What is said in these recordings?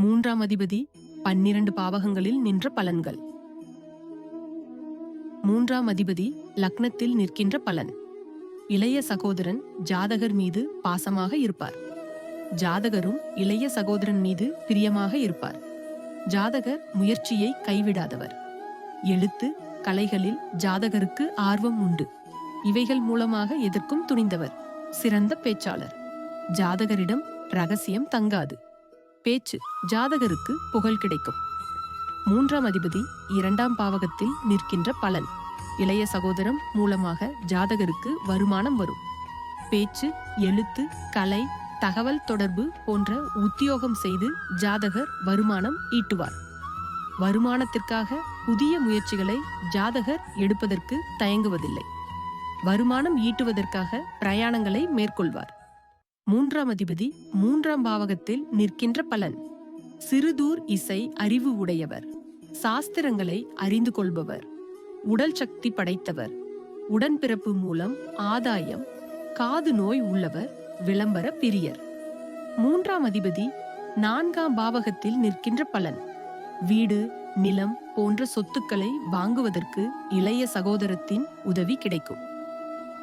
மூன்றாம் அதிபதி பன்னிரண்டு பாவகங்களில் நின்ற பலன்கள். மூன்றாம் அதிபதி லக்னத்தில் நிற்கின்ற பலன். இளைய சகோதரன் ஜாதகர் மீது பாசமாக இருப்பார். ஜாதகரும் இளைய சகோதரன் மீது பிரியமாக இருப்பார். ஜாதகர் முயற்சியை கைவிடாதவர். எழுத்து கலைகளில் ஜாதகருக்கு ஆர்வம் உண்டு. இவைகள் மூலமாக எதற்கும் துணிந்தவர். சிறந்த பேச்சாளர். ஜாதகரிடம் ரகசியம் தங்காது. பேச்சு ஜாதகருக்கு புகழ் கிடைக்கும். மூன்றாம் அதிபதி இரண்டாம் பாவகத்தில் நிற்கின்ற பலன். இளைய சகோதரம் மூலமாக ஜாதகருக்கு வருமானம் வரும். பேச்சு எழுத்து கலை தகவல் தொடர்பு போன்ற உத்தியோகம் செய்து ஜாதகர் வருமானம் ஈட்டுவார். வருமானத்திற்காக புதிய முயற்சிகளை ஜாதகர் எடுப்பதற்கு தயங்குவதில்லை. வருமானம் ஈட்டுவதற்காக பிரயாணங்களை மேற்கொள்வார். மூன்றாம் அதிபதி மூன்றாம் பாவகத்தில் நிற்கின்ற பலன். சிறுதூர் இசை அறிவு உடையவர். சாஸ்திரங்களை அறிந்து கொள்பவர். உடல் சக்தி படைத்தவர். உடன்பிறப்பு மூலம் ஆதாயம். காது நோய் உள்ளவர். விளம்பர பிரியர். மூன்றாம் அதிபதி நான்காம் பாவகத்தில் நிற்கின்ற பலன். வீடு நிலம் போன்ற சொத்துக்களை வாங்குவதற்கு இளைய சகோதரத்தின் உதவி கிடைக்கும்.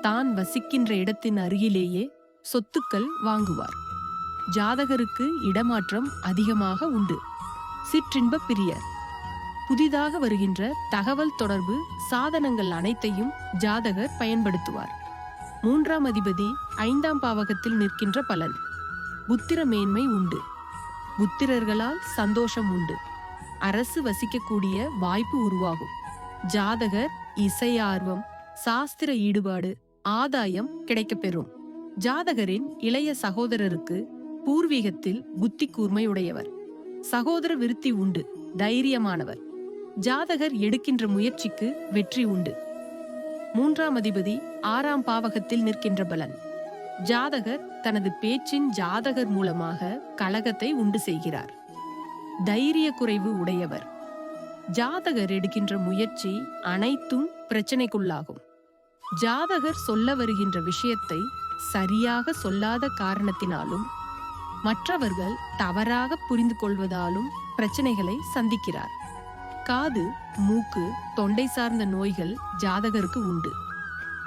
தான் வசிக்கின்ற இடத்தின் அருகிலேயே சொத்துக்கள் வாங்குவார். ஜாதகருக்கு இடமாற்றம் அதிகமாக உண்டு. சிற்றின்ப பிரியர். புதிதாக வருகின்ற தகவல் தொடர்பு சாதனங்கள் அனைத்தையும் ஜாதகர் பயன்படுத்துவார். மூன்றாம் அதிபதி ஐந்தாம் பாவகத்தில் நிற்கின்ற பலன். புத்திர மேன்மை உண்டு. புத்திரர்களால் சந்தோஷம் உண்டு. அரசு வசிக்கக்கூடிய வாய்ப்பு உருவாகும். ஜாதகர் இசை ஆர்வம் சாஸ்திர ஈடுபாடு ஆதாயம் கிடைக்கப்பெறும். ஜாதகரின் இளைய சகோதரருக்கு பூர்வீகத்தில் புத்தி கூர்மை உடையவர் சகோதர விருத்தி உண்டு தைரியமானவர். ஜாதகர் எடுக்கின்ற முயற்சிக்கு வெற்றி உண்டு. மூன்றாம் அதிபதி ஆறாம் பாவகத்தில் நிற்கின்ற பலன். ஜாதகர் தனது பேச்சின் ஜாதகர் மூலமாக கலகத்தை உண்டு செய்கிறார். தைரிய குறைவு உடையவர். ஜாதகர் எடுக்கின்ற முயற்சி அனைத்தும் பிரச்சனைக்குள்ளாகும். ஜாதகர் சொல்ல வருகின்ற விஷயத்தை சரியாக சொல்லாத காரணத்தினாலும் மற்றவர்கள் தவறாக புரிந்து கொள்வதாலும் பிரச்சனைகளை சந்திக்கிறார். காது மூக்கு தொண்டை சார்ந்த நோய்கள் ஜாதகருக்கு உண்டு.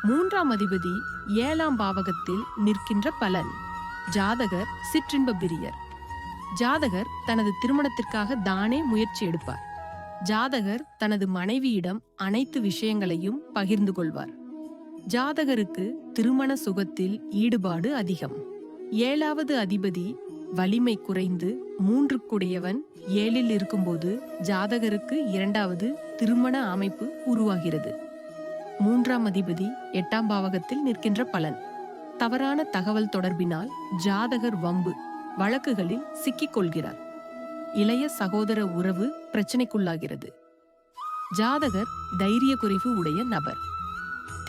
மூன்றாம் அதிபதி ஏழாம் பாவகத்தில் நிற்கின்ற பலன் ஜாதகர் சிற்றின்ப பிரியர். ஜாதகர் தனது திருமணத்திற்காக தானே முயற்சி எடுப்பார். ஜாதகர் தனது மனைவியிடம் அனைத்து விஷயங்களையும் பகிர்ந்து கொள்வார். ஜாதகருக்கு திருமண சுகத்தில் ஈடுபாடு அதிகம். ஏழாவது அதிபதி வலிமை குறைந்து மூன்றுக்குடையவன் ஏழில் இருக்கும்போது ஜாதகருக்கு இரண்டாவது திருமண அமைப்பு உருவாகிறது. மூன்றாம் அதிபதி எட்டாம் பாவகத்தில் நிற்கின்ற பலன். தவறான தகவல் தொடர்பினால் ஜாதகர் வம்பு வழக்குகளில் சிக்கிக் கொள்கிறார். இளைய சகோதர உறவு பிரச்சனைக்குள்ளாகிறது. ஜாதகர் தைரிய குறைவு உடைய நபர்.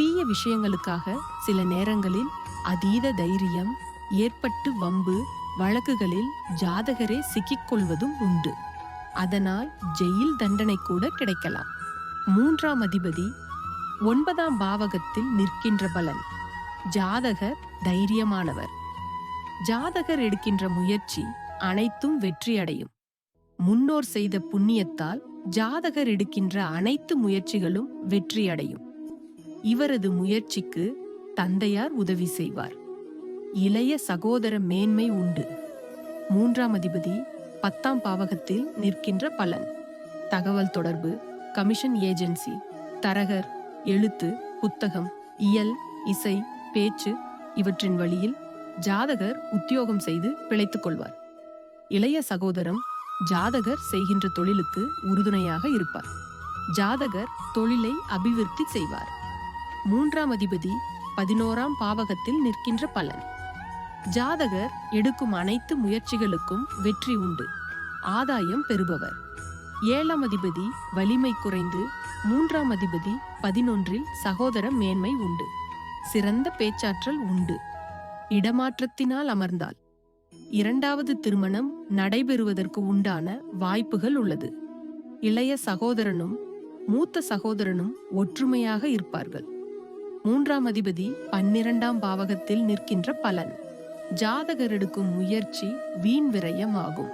தீய விஷயங்களுக்காக சில நேரங்களில் அதீத தைரியம் ஏற்பட்டு வம்பு வழக்குகளில் ஜாதகரே சிக்கிக்கொள்வதும் உண்டு. அதனால் ஜெயில் தண்டனை கூட கிடைக்கலாம். மூன்றாம் அதிபதி ஒன்பதாம் பாவகத்தில் நிற்கின்ற பலன். ஜாதகர் தைரியமானவர். ஜாதகர் எடுக்கின்ற முயற்சி அனைத்தும் வெற்றியடையும் முன்னோர் செய்த புண்ணியத்தால் ஜாதகர் எடுக்கின்ற அனைத்து முயற்சிகளும் வெற்றியடையும் இவரது முயற்சிக்கு தந்தையார் உதவி செய்வார். இளைய சகோதர மேன்மை உண்டு. மூன்றாம் அதிபதி பத்தாம் பாவகத்தில் நிற்கின்ற பலன். தகவல் தொடர்பு கமிஷன் ஏஜென்சி தரகர் எழுத்து புத்தகம் இயல் இசை பேச்சு இவற்றின் வழியில் ஜாதகர் உத்தியோகம் செய்து பிழைத்துக் கொள்வார். இளைய சகோதரம் ஜாதகர் செய்கின்ற தொழிலுக்கு உறுதுணையாக இருப்பார். ஜாதகர் தொழிலை அபிவிருத்தி செய்வார். மூன்றாம் அதிபதி பதினோராம் பாவகத்தில் நிற்கின்ற பலன். ஜாதகர் எடுக்கும் அனைத்து முயற்சிகளுக்கும் வெற்றி உண்டு. ஆதாயம் பெறுபவர். ஏழாம் அதிபதி வலிமை குறைந்து மூன்றாம் அதிபதி பதினொன்றில் சகோதர மேன்மை உண்டு. சிறந்த பேச்சாற்றல் உண்டு. இடமாற்றத்தினால் அமர்ந்தால். இரண்டாவது திருமணம் நடைபெறுவதற்கு உண்டான வாய்ப்புகள் உள்ளது. இளைய சகோதரனும் மூத்த சகோதரனும் ஒற்றுமையாக இருப்பார்கள். மூன்றாம் அதிபதி பன்னிரண்டாம் பாவகத்தில் நிற்கின்ற பலன். ஜாதகர் எடுக்கும் முயற்சி வீண் விரயம் ஆகும்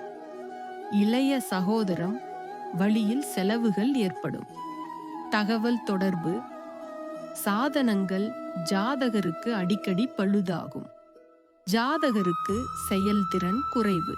இளைய சகோதரம் வழியில் செலவுகள் ஏற்படும். தகவல் தொடர்பு சாதனங்கள் ஜாதகருக்கு அடிக்கடி பழுதாகும். ஜாதகருக்கு செயல்திறன் குறைவு.